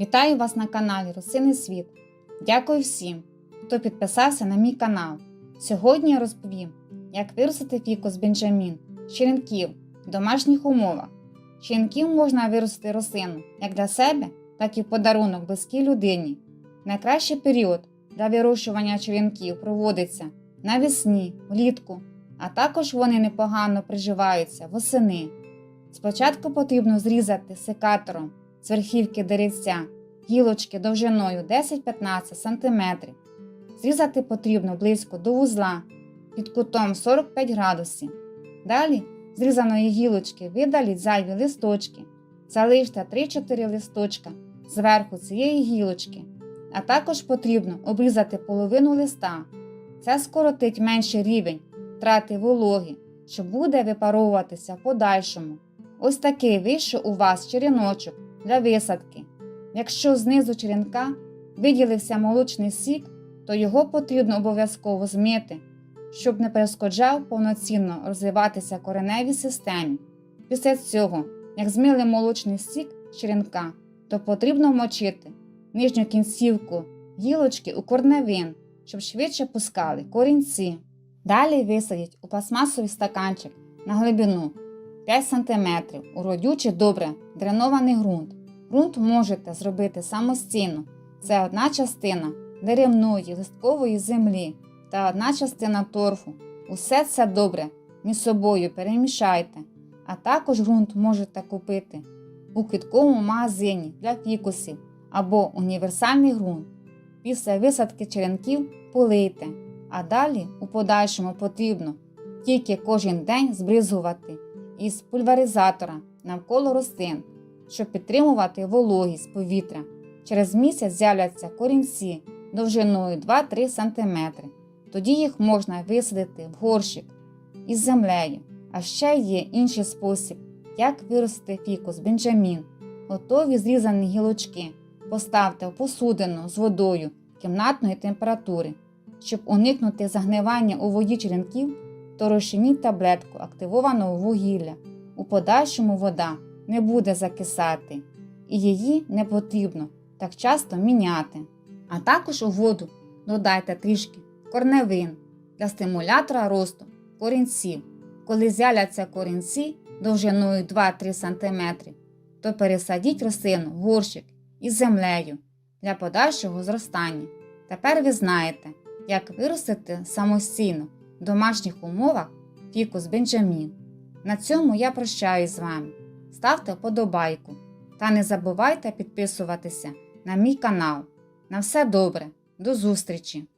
Вітаю вас на каналі Росиний Світ. Дякую всім, хто підписався на мій канал. Сьогодні я розповім, як виростити фікус бенджамін черенків в домашніх умовах. Черенків можна виростити рослину як для себе, так і в подарунок близькій людині. Найкращий період для вирощування черенків проводиться навесні, влітку, а також вони непогано приживаються восени. Спочатку потрібно зрізати секатором з верхівки деревця гілочки довжиною 10-15 см. Зрізати потрібно близько до вузла під кутом 45 градусів. Далі зрізаної гілочки видаліть зайві листочки, залиште 3-4 листочка зверху цієї гілочки, а також потрібно обрізати половину листа. Це скоротить менший рівень втрати вологи, що буде випаровуватися в подальшому. Ось такий вийшов у вас череночок для висадки. Якщо знизу черенка виділився молочний сік, то його потрібно обов'язково змити, щоб не перешкоджав повноцінно розвиватися кореневій системі. Після цього, як змили молочний сік з черенка, то потрібно вмочити нижню кінцівку гілочки у корневин, щоб швидше пускали корінці. Далі висадіть у пластмасовий стаканчик на глибину 5 см у родючий добре дренований ґрунт. Ґрунт можете зробити самостійно. Це одна частина деревної листкової землі та одна частина торфу. Усе це добре між собою перемішайте, а також ґрунт можете купити у квітковому магазині для фікусів або універсальний ґрунт. Після висадки черенків полийте, а далі у подальшому потрібно тільки кожен день збризгувати із пульверизатора навколо рослин, щоб підтримувати вологість повітря. Через місяць з'являться корінці довжиною 2-3 см. Тоді їх можна висадити в горщик із землею. А ще є інший спосіб, як виростити фікус бенджамін. Готові зрізані гілочки. Поставте в посудину з водою кімнатної температури. Щоб уникнути загнивання у воді черенків, то таблетку активованого вугілля. У подальшому вода не буде закисати, і її не потрібно так часто міняти. А також у воду додайте трішки корневин для стимулятора росту корінців. Коли з'являться корінці довжиною 2-3 см, то пересадіть рослину в горщик із землею для подальшого зростання. Тепер ви знаєте, як виростити самостійно домашніх умовах фікус бенджамін. На цьому я прощаюсь з вами. Ставте вподобайку та не забувайте підписуватися на мій канал. На все добре, до зустрічі!